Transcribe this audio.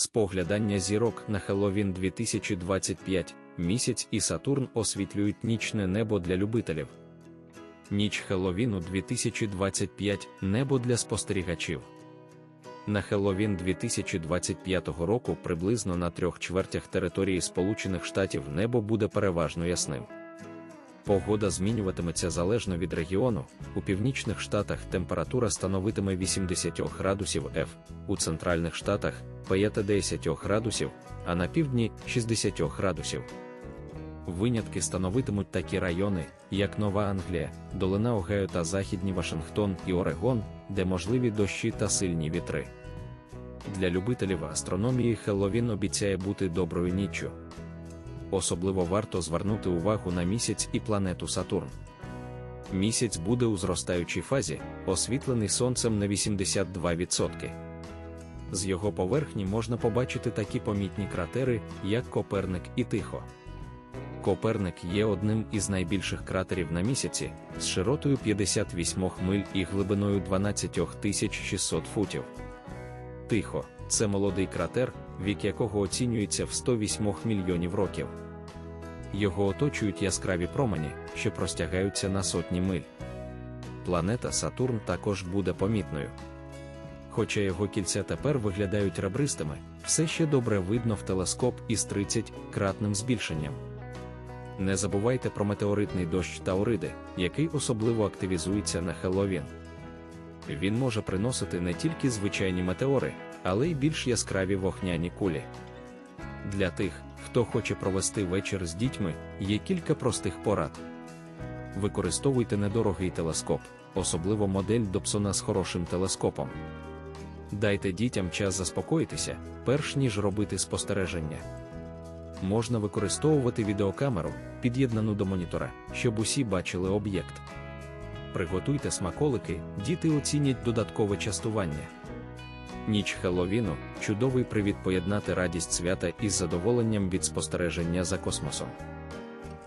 Споглядання зірок на Хеллоуін 2025 місяць і Сатурн освітлюють нічне небо для любителів. Ніч Хеллоуіну 2025 небо для спостерігачів. На Хеллоуін 2025 року приблизно на трьох чвертях території Сполучених Штатів небо буде переважно ясним. Погода змінюватиметься залежно від регіону. У північних штатах температура становитиме 80 градусів F, у центральних штатах 50 градусів, а на півдні 60 градусів. Винятки становитимуть такі райони, як Нова Англія, Долина Огайо та Західній Вашингтон і Орегон, де можливі дощі та сильні вітри. Для любителів астрономії Хеллоуін обіцяє бути доброю ніччю. Особливо варто звернути увагу на місяць і планету Сатурн. Місяць буде у зростаючій фазі, освітлений сонцем на 82%. З його поверхні можна побачити такі помітні кратери, як Коперник і Тихо. Коперник є одним із найбільших кратерів на місяці, з широтою 58 миль і глибиною 12 600 футів. Тихо це молодий кратер, вік якого оцінюється в 108 мільйонів років. Його оточують яскраві промені, що простягаються на сотні миль. Планета Сатурн також буде помітною. Хоча його кільця тепер виглядають ребристими, все ще добре видно в телескоп із 30-кратним збільшенням. Не забувайте про метеоритний дощ Тауриди, який особливо активізується на Хеллоуін. Він може приносити не тільки звичайні метеори, але й більш яскраві вогняні кулі. Для тих, хто хоче провести вечір з дітьми, є кілька простих порад. Використовуйте недорогий телескоп, особливо модель Добсона з хорошим телескопом. Дайте дітям час заспокоїтися, перш ніж робити спостереження. Можна використовувати відеокамеру, під'єднану до монітора, щоб усі бачили об'єкт. Приготуйте смаколики, діти оцінять додаткове частування. Ніч Хеловіну, – чудовий привід поєднати радість свята із задоволенням від спостереження за космосом.